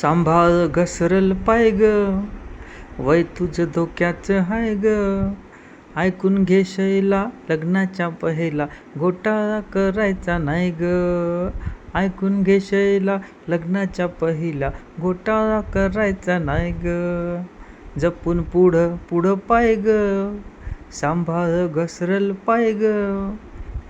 सांभाळ घसरल पाय ग. वय तुझं धोक्याचं हाय ग. ऐकून घे शैला लग्नाच्या पहिला घोटाळा करायचा नाही ग. ऐकून घे शैला लग्नाच्या पहिला घोटाळा करायचा नाही ग. जपून पुढं पुढं पाय ग. सांभाळ घसरल पाय ग.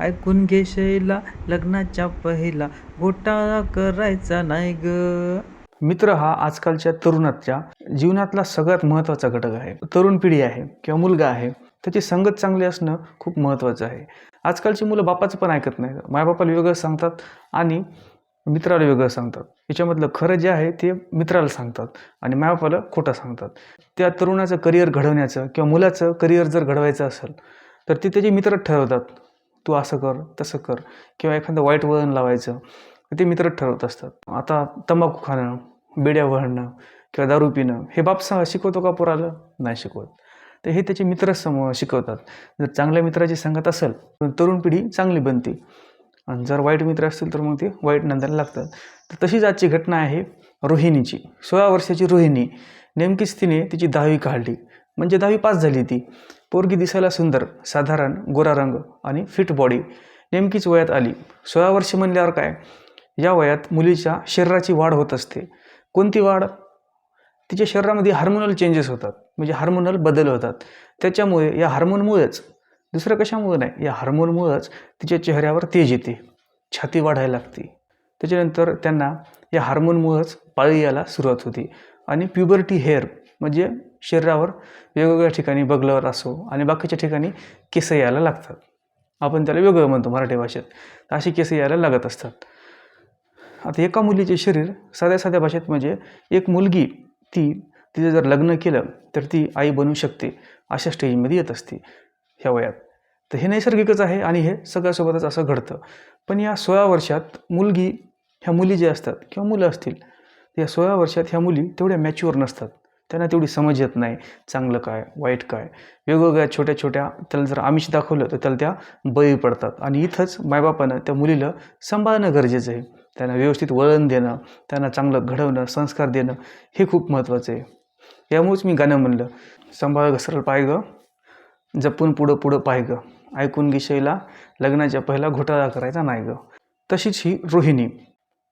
ऐकून घे शैला लग्नाच्या पहिला घोटाळा करायचा नाही ग. मित्र हा आजकालच्या तरुणाच्या जीवनातला सगळ्यात महत्त्वाचा घटक आहे. तरुण पिढी आहे किंवा मुलगा आहे त्याची संगत चांगली असणं खूप महत्त्वाचं आहे. आजकालची मुलं बापाचं पण ऐकत नाही मायबापाला वेगळं सांगतात आणि मित्राला वेगळं सांगतात. याच्यामधलं खरं जे आहे ते मित्राला सांगतात आणि मायबापाला खोटं सांगतात. त्या तरुणाचं करिअर घडवण्याचं किंवा मुलाचं करिअर जर घडवायचं असेल तर ते त्याचे मित्र ठरवतात. तू असं कर तसं कर किंवा एखादं वाईट वळण लावायचं ते मित्र ठरवत असतात. आता तंबाखू खाणं बेड्या वळणं किंवा दारू पिणं हे बाप सा शिकवतो का पोराला? नाही शिकवत. तर हे त्याचे मित्र सम शिकवतात. जर चांगल्या मित्राची संगत असेल तर तरुण पिढी चांगली बनते. आणि जर वाईट मित्र असतील तर मग ते वाईट नंदाला लागतात. तर तशीच आजची घटना आहे रोहिणीची सोळा वर्षाची रोहिणी नेमकीच तिने तिची दहावी काढली. म्हणजे दहावी पास झाली ती. पोरगी दिसायला सुंदर साधारण गोरा रंग आणि फिट बॉडी नेमकीच वयात आली. सोळा वर्ष म्हणल्यावर काय? या वयात मुलीच्या शरीराची वाढ होत असते. कोणती वाढ? तिच्या शरीरामध्ये हार्मोनल चेंजेस होतात. म्हणजे हार्मोनल बदल होतात. त्याच्यामुळे या हार्मोनमुळेच दुसरं कशामुळे नाही या हार्मोनमुळेच तिच्या चेहऱ्यावर तेज येते. छाती वाढायला लागते. त्याच्यानंतर त्यांना या हार्मोनमुळेच पाळी यायला सुरुवात होती. आणि प्युबर्टी हेअर म्हणजे शरीरावर वेगवेगळ्या ठिकाणी बगलावर असो आणि बाकीच्या ठिकाणी केस यायला लागतात. आपण त्याला वेगळं म्हणतो मराठी भाषेत. अशी केस यायला लागत असतात. आता एका मुलीचे शरीर साध्या साध्या भाषेत म्हणजे एक मुलगी ती तिचं जर लग्न केलं तर ती आई बनू शकते अशा स्टेजमध्ये येत असते ह्या वयात. तर हे नैसर्गिकच आहे आणि हे सगळ्यासोबतच असं घडतं. पण या सोळा वर्षात मुलगी ह्या मुली ज्या असतात किंवा मुलं असतील या सोळा वर्षात ह्या मुली तेवढ्या मॅच्युअर नसतात. त्यांना तेवढी समज येत नाही चांगलं काय वाईट काय. वेगवेगळ्या छोट्या छोट्या त्याला जर आमिष दाखवलं तर त्याला त्या बळी पडतात. आणि इथंच मायबापानं त्या मुलीला सांभाळणं गरजेचं आहे. त्यांना व्यवस्थित वळण देणं त्यांना चांगलं घडवणं संस्कार देणं हे खूप महत्त्वाचं आहे. यामुळेच मी गाणं म्हणलं सांभाळ घसरल पाय गं. जपून पुढं पुढं पाय गं. ऐकून गिशेला लग्नाच्या पहिला घोटाळा करायचा नाही ग. तशीच ही रोहिणी.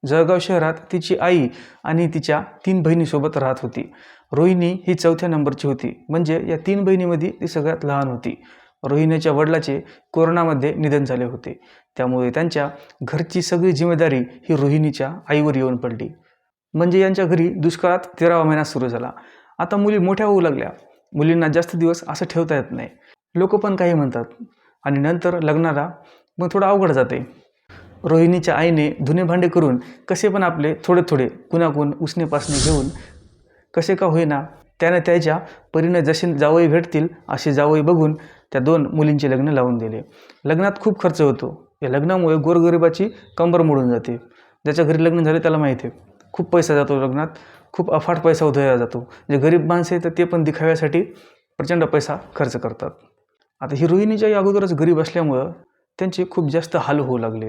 जळगाव शहरात तिची आई आणि तिच्या तीन बहिणीसोबत राहत होती. रोहिणी ही चौथ्या नंबरची होती. म्हणजे या तीन बहिणीमध्ये ती सगळ्यात लहान होती. रोहिणीच्या वडिलाचे कोरोनामध्ये निधन झाले होते. त्यामुळे त्यांच्या घरची सगळी जिम्मेदारी ही रोहिणीच्या आईवर येऊन पडली. म्हणजे यांच्या घरी दुष्काळात तेरावा महिना सुरू झाला. आता मुली मोठ्या होऊ लागल्या. मुलींना जास्त दिवस असं ठेवता येत नाही. लोक पण काही म्हणतात. आणि नंतर लग्नाला मग थोडं अवघड जाते. रोहिणीच्या आईने धुणे भांडे करून कसे पण आपले थोडे थोडे कुणाकून उसणेपासणे घेऊन कसे का होईना त्याने त्याच्या परीने जसे जावई भेटतील असे जावई बघून त्या दोन मुलींचे लग्न लावून दिले. लग्नात खूप खर्च होतो. या लग्नामुळे गोरगरिबाची कंबर मोडून जाते. ज्याच्या घरी लग्न झाले त्याला माहिती आहे. खूप पैसा जातो लग्नात. खूप अफाट पैसा उधळला जातो. जे गरीब माणसं आहे तर ते पण दिखाव्यासाठी प्रचंड पैसा खर्च करतात. आता ही रोहिणीच्याही अगोदरच गरीब असल्यामुळं त्यांचे खूप जास्त हाल होऊ लागले.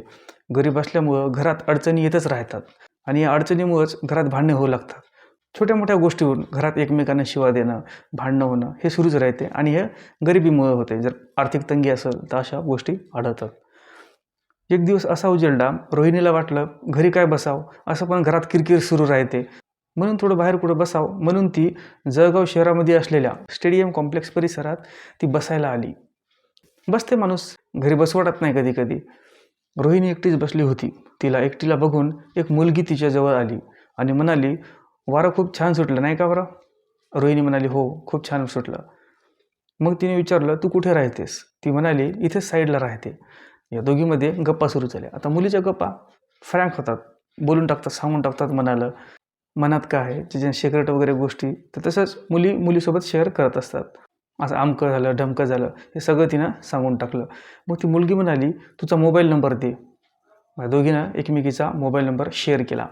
गरीब असल्यामुळं घरात अडचणी येतच राहतात आणि या अडचणीमुळंच घरात भांडणे होऊ लागतात. छोट्या मोठ्या गोष्टीवरून घरात एकमेकांना शिवा देणं भांडणं होणं हे सुरूच राहते आणि हे गरिबीमुळे होते. जर आर्थिक तंगी असेल तर अशा गोष्टी आढळतात. एक दिवस असा उजेडला रोहिणीला वाटलं घरी काय बसावं? असं पण घरात किरकिर सुरू राहते. म्हणून थोडं बाहेर कुठं बसावं? म्हणून ती जळगाव शहरामध्ये असलेल्या स्टेडियम कॉम्प्लेक्स परिसरात ती बसायला आली. बसते माणूस. घरी बसवटत नाही कधी कधी रोहिणी एकटीच बसली होती. तिला एकटीला बघून एक मुलगी तिच्याजवळ आली आणि म्हणाली वारं खूप छान सुटलं नाही का बरं रोहिणी म्हणाली हो खूप छान सुटलं. मग तिने विचारलं तू कुठे राहतेस? ती म्हणाली इथेच साईडला राहते. या दोघीमध्ये गप्पा सुरू झाल्या. आता मुलीच्या गप्पा फ्रँक होतात. बोलून टाकतात सांगून टाकतात मनाला. मनात काय आहे? तिच्या सिक्रेट वगैरे गोष्टी. तर तसंच मुली मुलीसोबत शेअर करत असतात. असं आमकं झालं ढमकं झालं हे सगळं तिनं सांगून टाकलं. मग ती मुलगी म्हणाली तुझा मोबाईल नंबर दे. मग दोघीनं एकमेकीचा मोबाईल नंबर शेअर केला.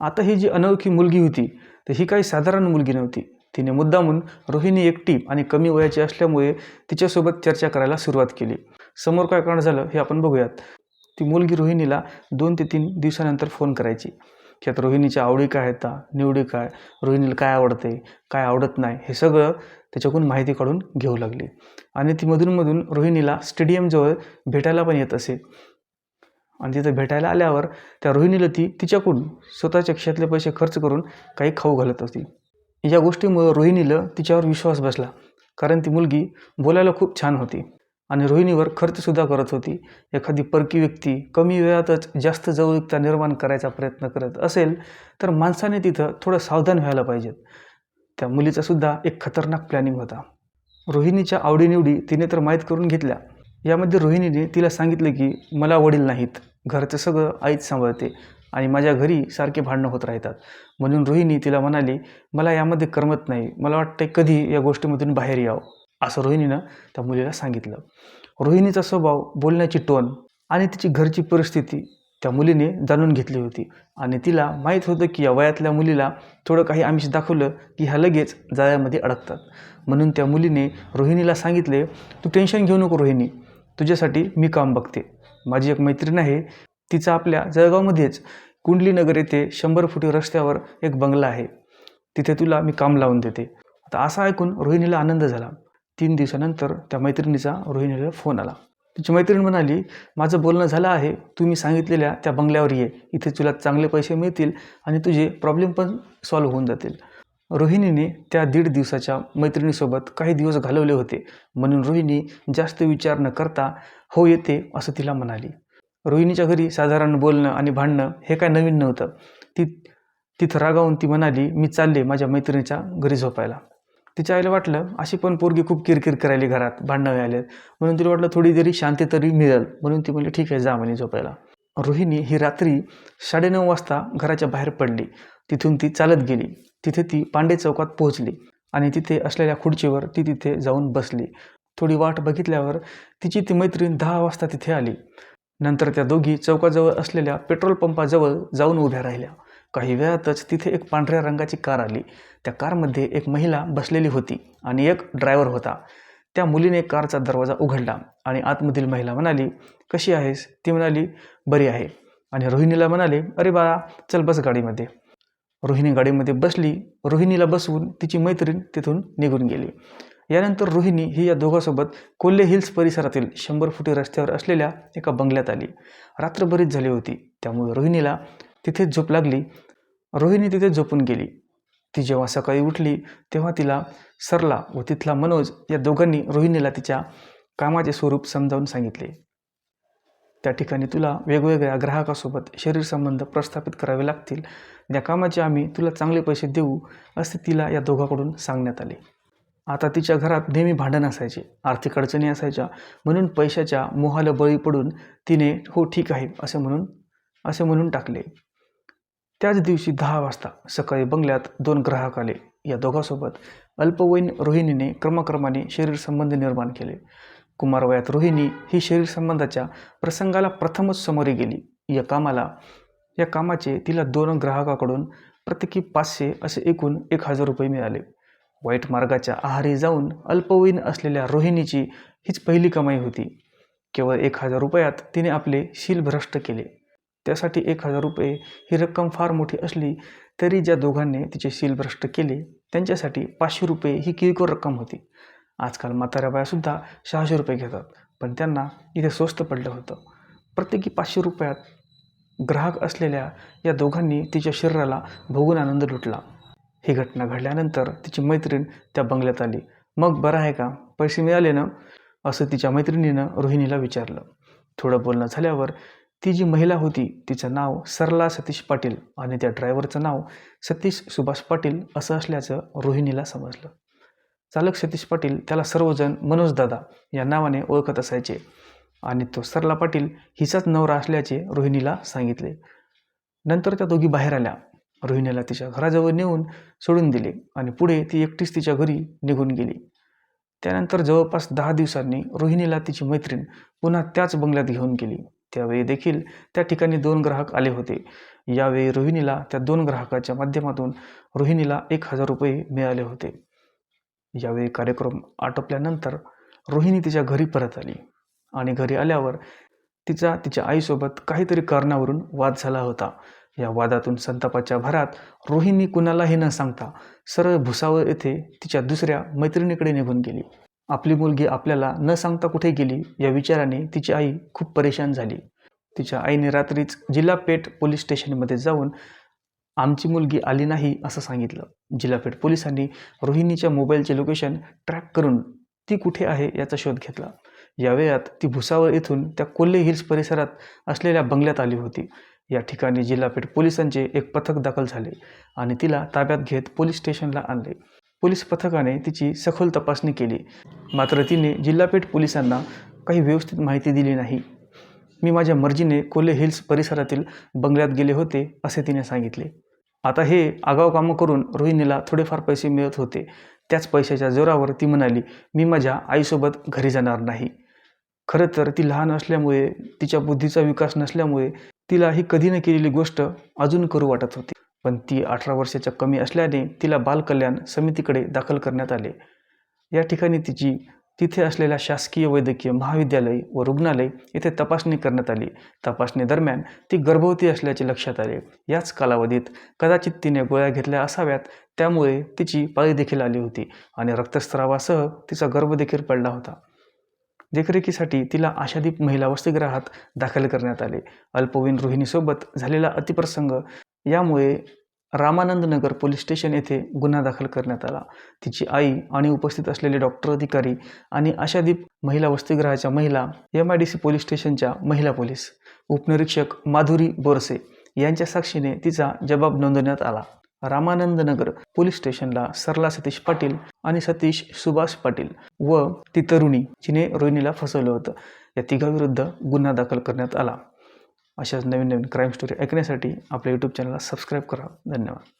आता ही जी अनोळखी मुलगी होती तर ही काही साधारण मुलगी नव्हती. तिने मुद्दामून रोहिणी एकटी आणि कमी वयाची असल्यामुळे तिच्यासोबत चर्चा करायला सुरुवात केली. समोर काय कारण झालं हे आपण बघूयात. ती मुलगी रोहिणीला दोन ते तीन दिवसानंतर फोन करायची. की आता रोहिणीच्या आवडी काय आहेत निवडी काय? रोहिणीला काय आवडते काय आवडत नाही? हे सगळं त्याच्याकडून माहिती काढून घेऊ लागली. आणि ती मधूनमधून रोहिणीला स्टेडियमजवळ भेटायला पण येत असे. आणि तिथं भेटायला आल्यावर त्या रोहिणीला ती तिच्याकडून स्वतःच्या खिशातले पैसे खर्च करून काही खाऊ घालत होती. या गोष्टीमुळं रोहिणीला तिच्यावर विश्वास बसला. कारण ती मुलगी बोलायला खूप छान होती. आणि रोहिणीवर खर्चसुद्धा करत होती. एखादी परकी व्यक्ती कमी वेळातच जास्त जवळिकता निर्माण करायचा प्रयत्न करत असेल तर माणसाने तिथं थोडं सावधान व्हायला पाहिजेत. त्या मुलीचासुद्धा एक खतरनाक प्लॅनिंग होता. रोहिणीच्या आवडीनिवडी तिने तर माहीत करून घेतल्या. यामध्ये रोहिणीने तिला सांगितलं की मला वडील नाहीत. घरचं सगळं आईच सांभाळते आणि माझ्या घरी सारखे भांडणं होत राहतात. म्हणून रोहिणी तिला म्हणाली मला यामध्ये करमत नाही. मला वाटतं कधी या गोष्टीमधून बाहेर यावं. असं रोहिणीनं त्या मुलीला सांगितलं. रोहिणीचा स्वभाव बोलण्याची टोन आणि तिची घरची परिस्थिती त्या मुलीने जाणून घेतली होती. आणि तिला माहीत होतं की या वयातल्या मुलीला थोडं काही आमिष दाखवलं की ह्या लगेच जाळ्यामध्ये अडकतात. म्हणून त्या मुलीने रोहिणीला सांगितले तू टेन्शन घेऊ नको रोहिणी तुझ्यासाठी मी काम बघते. माझी एक मैत्रीण आहे तिचा आपल्या जळगावमध्येच कुंडलीनगर येथे शंभर फुटी रस्त्यावर एक बंगला आहे. तिथे तुला मी काम लावून देते. आता असं ऐकून रोहिणीला आनंद झाला. तीन दिवसानंतर त्या मैत्रिणीचा रोहिणीला फोन आला. तिची मैत्रीण म्हणाली माझं बोलणं झालं आहे. तुम्ही सांगितलेल्या त्या बंगल्यावर ये. इथे तुला चांगले पैसे मिळतील आणि तुझे प्रॉब्लेम पण सॉल्व्ह होऊन जातील. रोहिणीने त्या दीड दिवसाच्या मैत्रिणीसोबत काही दिवस घालवले होते. म्हणून रोहिणी जास्त विचार न करता हो येते असं तिला म्हणाली. रोहिणीच्या घरी साधारण बोलणं आणि भांडणं हे काय नवीन नव्हतं. ती तिथं रागावून ती म्हणाली मी चालले माझ्या मैत्रिणीच्या घरी झोपायला. तिच्या आईला वाटलं अशी पण पोरगी खूप किरकिर करायली घरात भांडणं व्हायलेत. म्हणून तिला वाटलं थोडी जरी शांती तरी मिळेल. म्हणून ती म्हणली ठीक आहे जा म्हणे झोपायला. रोहिणी ही रात्री साडेनऊ वाजता घराच्या बाहेर पडली. तिथून ती चालत गेली. तिथे ती पांडे चौकात पोहोचली आणि तिथे असलेल्या खुर्चीवर ती तिथे जाऊन बसली. थोडी वाट बघितल्यावर तिची ती मैत्रीण दहा वाजता तिथे आली. नंतर त्या दोघी चौकाजवळ असलेल्या पेट्रोल पंपाजवळ जाऊन उभ्या राहिल्या. काही वेळातच तिथे एक पांढऱ्या रंगाची कार आली. त्या कारमध्ये एक महिला बसलेली होती आणि एक ड्रायव्हर होता. त्या मुलीने कारचा दरवाजा उघडला आणि आतमधील महिला म्हणाली कशी आहेस? ती म्हणाली बरी आहे. आणि रोहिणीला म्हणाले अरे बाळा चल बस गाडीमध्ये. रोहिणी गाडीमध्ये बसली. रोहिणीला बसवून तिची मैत्रीण तिथून निघून गेली. यानंतर रोहिणी ही या दोघांसोबत कोल्हे हिल्स परिसरातील शंभर फुटी रस्त्यावर असलेल्या एका बंगल्यात आली. रात्र बरीच झाली होती. त्यामुळे रोहिणीला तिथेच झोप लागली. रोहिणी तिथे झोपून गेली. ती जेव्हा सकाळी उठली तेव्हा तिला सरला व तिथला मनोज या दोघांनी रोहिणीला तिच्या कामाचे स्वरूप समजावून सांगितले. त्या ठिकाणी तुला वेगवेगळ्या ग्राहकासोबत शरीर संबंध प्रस्थापित करावे लागतील. त्या कामाचे आम्ही तुला चांगले पैसे देऊ असे तिला या दोघांकडून सांगण्यात आले. आता तिच्या घरात नेहमी भांडण असायचे आर्थिक अडचणी असायच्या म्हणून पैशाच्या मोहाला बळी पडून तिने हो ठीक आहे असे म्हणून असे म्हणून टाकले. त्याच दिवशी दहा वाजता सकाळी बंगल्यात दोन ग्राहक आले. या दोघांसोबत अल्पवयीन रोहिणीने क्रमक्रमाने शरीरसंबंध निर्माण केले. कुमारवयात रोहिणी ही शरीरसंबंधाच्या प्रसंगाला प्रथमच समोरी गेली. या कामाला या कामाचे तिला दोन ग्राहकाकडून प्रत्येकी पाचशे असे एकूण एक हजार रुपये मिळाले. वाईट मार्गाच्या आहारी जाऊन अल्पवयीन असलेल्या रोहिणीची हीच पहिली कमाई होती. केवळ एक हजार रुपयात तिने आपले शील भ्रष्ट केले. त्यासाठी एक हजार रुपये ही रक्कम फार मोठी असली तरी ज्या दोघांनी तिचे शील भ्रष्ट केले त्यांच्यासाठी पाचशे रुपये ही किरकोळ रक्कम होती. आजकाल म्हाताऱ्या बायासुद्धा सहाशे रुपये घेतात पण त्यांना इथे स्वस्त पडलं होतं. प्रत्येकी पाचशे रुपयात ग्राहक असलेल्या या दोघांनी तिच्या शरीराला भोगून आनंद लुटला. ही घटना घडल्यानंतर तिची मैत्रीण त्या बंगल्यात आली. मग बरं आहे का? पैसे मिळाले ना? असं तिच्या मैत्रिणीनं रोहिणीला विचारलं. थोडं बोलणं झाल्यावर ती जी महिला होती तिचं नाव सरला सतीश पाटील आणि त्या ड्रायव्हरचं नाव सतीश सुभाष पाटील असं असल्याचं रोहिणीला समजलं. चालक सतीश पाटील त्याला सर्वजण मनोजदादा या नावाने ओळखत असायचे आणि तो सरला पाटील हिचाच नवरा असल्याचे रोहिणीला सांगितले. नंतर त्या दोघी बाहेर आल्या. रोहिणीला तिच्या घराजवळ नेऊन सोडून दिले आणि पुढे ती एकटीच तिच्या घरी निघून गेली. त्यानंतर जवळपास दहा दिवसांनी रोहिणीला तिची मैत्रीण पुन्हा त्याच बंगल्यात घेऊन गेली. त्यावेळी देखील त्या ठिकाणी दोन ग्राहक आले होते. यावेळी रोहिणीला त्या दोन ग्राहकाच्या माध्यमातून रोहिणीला एक हजार रुपये मिळाले होते. यावेळी कार्यक्रम आटोपल्यानंतर रोहिणी तिच्या घरी परत आली आणि घरी आल्यावर तिचा तिच्या आईसोबत काहीतरी कारणावरून वाद झाला होता. या वादातून संतापाच्या भरात रोहिणी कुणालाही न सांगता सरळ भुसावळ येथे तिच्या दुसऱ्या मैत्रिणीकडे निघून गेली. आपली मुलगी आपल्याला न सांगता कुठे गेली या विचाराने तिची आई खूप परेशान झाली. तिच्या आईने रात्रीच जिल्हा पेठ पोलीस स्टेशनमध्ये जाऊन आमची मुलगी आली नाही असं सांगितलं. जिल्हापेठ पोलिसांनी रोहिणीच्या मोबाईलचे लोकेशन ट्रॅक करून ती कुठे आहे याचा शोध घेतला. या वेळात ती भुसावळ येथून त्या कोल्हे हिल्स परिसरात असलेल्या बंगल्यात आली होती. या ठिकाणी जिल्हापेठ पोलिसांचे एक पथक दाखल झाले आणि तिला ताब्यात घेत पोलीस स्टेशनला आणले. पोलीस पथकाने तिची सखोल तपासणी केली. मात्र तिने जिल्हापेठ पोलिसांना काही व्यवस्थित माहिती दिली नाही. मी माझ्या मर्जीने कोले हिल्स परिसरातील बंगल्यात गेले होते असे तिने सांगितले. आता हे आगाव कामं करून रोहिणीला थोडेफार पैसे मिळत होते. त्याच पैशाच्या जोरावर ती म्हणाली मी माझ्या आईसोबत घरी जाणार नाही. खरं तर ती लहान असल्यामुळे तिच्या बुद्धीचा विकास नसल्यामुळे तिला ही कधी न केलेली गोष्ट अजून करू वाटत होती. पण ती अठरा वर्षाच्या कमी असल्याने तिला बालकल्याण समितीकडे दाखल करण्यात आले. या ठिकाणी तिची तिथे असलेल्या शासकीय वैद्यकीय महाविद्यालय व रुग्णालय येथे तपासणी करण्यात आली. तपासणी दरम्यान ती गर्भवती असल्याचे लक्षात आले. याच कालावधीत कदाचित तिने गोळ्या घेतल्या असाव्यात त्यामुळे तिची पाळी देखील आली होती आणि रक्तस्रावासह तिचा गर्भ देखील पडला होता. देखरेखीसाठी तिला आशादीप महिला वसतिगृहात दाखल करण्यात आले. अल्पवयीन रोहिणीसोबत झालेला अतिप्रसंग यामुळे रामानंदनगर पोलीस स्टेशन येथे गुन्हा दाखल करण्यात आला. तिची आई आणि उपस्थित असलेले डॉक्टर अधिकारी आणि आशादीप महिला वसतिगृहाच्या महिला M I D C police स्टेशनच्या महिला पोलीस उपनिरीक्षक माधुरी बोरसे यांच्या साक्षीने तिचा जबाब नोंदवण्यात आला. रामानंदनगर पोलीस स्टेशनला सरला सतीश पाटील आणि सतीश सुभाष पाटील व ती तरुणी जिने रोहिणीला फसवलं होतं. या तिघाविरुद्ध गुन्हा दाखल करण्यात आला. अशाच नवीन नवीन क्राईम स्टोरी ऐकण्यासाठी आपल्या यूट्यूब चॅनलला सबस्क्राईब करा. धन्यवाद.